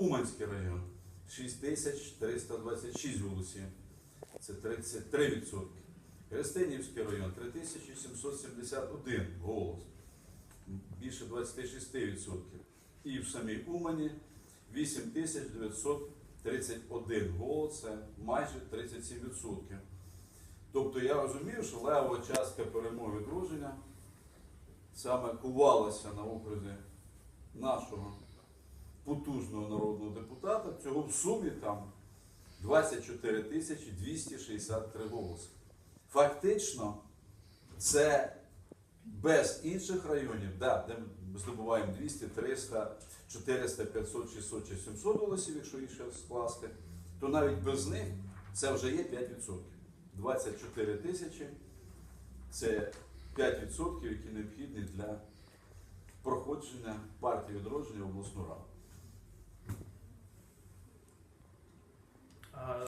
Уманський район 6326 голосів. Це 33%. Христинівський район 3771 голос. Більше 26%. І в самій Умані 8931 голос, це майже 37%. Тобто я розумію, що левова частка перемоги відродження саме кувалася на окрузі нашого потужного народного депутата. Цього в сумі там 24 тисячі 263 голоси. Фактично, це без інших районів, да, де ми здобуваємо 200, 300, 400, 500, 600 чи 700 голосів, якщо їх ще скласти, то навіть без них це вже є 5%. 24 тисячі це 5%, які необхідні для проходження партії відродження в обласну раду.